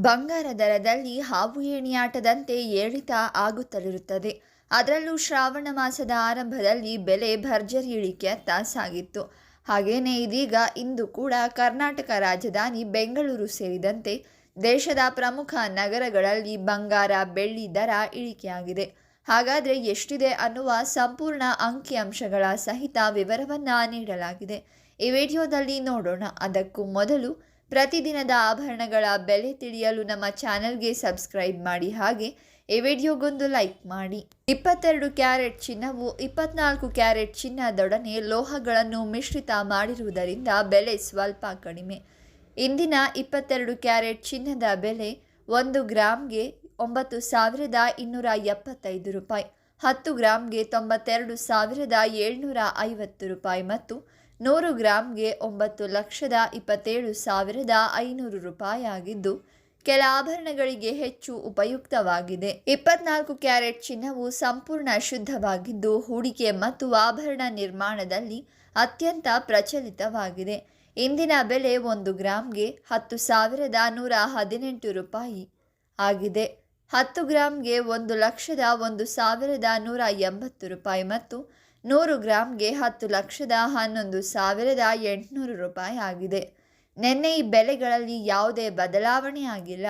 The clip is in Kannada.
ಬಂಗಾರ ದರದಲ್ಲಿ ಹಾವು ಏಣಿಯಾಟದಂತೆ ಏರಿತ ಆಗುತ್ತಲಿರುತ್ತದೆ ಅದರಲ್ಲೂ ಶ್ರಾವಣ ಮಾಸದ ಆರಂಭದಲ್ಲಿ ಬೆಲೆ ಭರ್ಜರಿ ಇಳಿಕೆಯತ್ತ ಸಾಗಿತ್ತು. ಹಾಗೇನೇ ಇದೀಗ ಇಂದು ಕೂಡ ಕರ್ನಾಟಕ ರಾಜಧಾನಿ ಬೆಂಗಳೂರು ಸೇರಿದಂತೆ ದೇಶದ ಪ್ರಮುಖ ನಗರಗಳಲ್ಲಿ ಬಂಗಾರ, ಬೆಳ್ಳಿ ದರ ಇಳಿಕೆಯಾಗಿದೆ. ಹಾಗಾದರೆ ಎಷ್ಟಿದೆ ಅನ್ನುವ ಸಂಪೂರ್ಣ ಅಂಕಿಅಂಶಗಳ ಸಹಿತ ವಿವರವನ್ನು ನೀಡಲಾಗಿದೆ. ಈ ವಿಡಿಯೋದಲ್ಲಿ ನೋಡೋಣ. ಅದಕ್ಕೂ ಮೊದಲು ಪ್ರತಿದಿನದ ಆಭರಣಗಳ ಬೆಲೆ ತಿಳಿಯಲು ನಮ್ಮ ಚಾನೆಲ್ಗೆ ಸಬ್ಸ್ಕ್ರೈಬ್ ಮಾಡಿ ಹಾಗೆ ಈ ವಿಡಿಯೋಗೊಂದು ಲೈಕ್ ಮಾಡಿ. ಇಪ್ಪತ್ತೆರಡು ಕ್ಯಾರೆಟ್ ಚಿನ್ನವು ಇಪ್ಪತ್ನಾಲ್ಕು ಕ್ಯಾರೆಟ್ ಚಿನ್ನದೊಡನೆ ಲೋಹಗಳನ್ನು ಮಿಶ್ರಿತ ಮಾಡಿರುವುದರಿಂದ ಬೆಲೆ ಸ್ವಲ್ಪ ಕಡಿಮೆ. ಇಂದಿನ ಇಪ್ಪತ್ತೆರಡು ಕ್ಯಾರೆಟ್ ಚಿನ್ನದ ಬೆಲೆ ಒಂದು ಗ್ರಾಮ್ಗೆ ಒಂಬತ್ತು ಸಾವಿರದ ಇನ್ನೂರ ಎಪ್ಪತ್ತೈದು ರೂಪಾಯಿ. ಹತ್ತು ಗ್ರಾಮ್ಗೆ ತೊಂಬತ್ತೆರಡು ಸಾವಿರದ ಏಳ್ನೂರ ಐವತ್ತು ರೂಪಾಯಿ ಮತ್ತು ನೂರು ಗ್ರಾಮ್ಗೆ ಒಂಬತ್ತು ಲಕ್ಷದ ಇಪ್ಪತ್ತೇಳು ಸಾವಿರದ ಐನೂರು ರೂಪಾಯಿ ಆಗಿದ್ದು ಕೆಲ ಆಭರಣಗಳಿಗೆ ಹೆಚ್ಚು ಉಪಯುಕ್ತವಾಗಿದೆ. ಇಪ್ಪತ್ನಾಲ್ಕು ಕ್ಯಾರೆಟ್ ಚಿನ್ನವು ಸಂಪೂರ್ಣ ಶುದ್ಧವಾಗಿದ್ದು, ಹೂಡಿಕೆ ಮತ್ತು ಆಭರಣ ನಿರ್ಮಾಣದಲ್ಲಿ ಅತ್ಯಂತ ಪ್ರಚಲಿತವಾಗಿದೆ. ಇಂದಿನ ಬೆಲೆ ಒಂದು ಗ್ರಾಮ್ಗೆ ಹತ್ತು ಸಾವಿರದ ನೂರ ಹದಿನೆಂಟು ರೂಪಾಯಿ ಆಗಿದೆ. ಹತ್ತು ಗ್ರಾಮ್ಗೆ ಒಂದು ಲಕ್ಷದ ಒಂದು ಸಾವಿರದ ನೂರ ಎಂಬತ್ತು ರೂಪಾಯಿ ಮತ್ತು ನೂರು ಗ್ರಾಮ್ಗೆ ಹತ್ತು ಲಕ್ಷದ ಹನ್ನೊಂದು ಸಾವಿರದ ಎಂಟುನೂರು ರೂಪಾಯಿ ಆಗಿದೆ. ನಿನ್ನೆ ಈ ಬೆಲೆಗಳಲ್ಲಿ ಯಾವುದೇ ಬದಲಾವಣೆ ಆಗಿಲ್ಲ.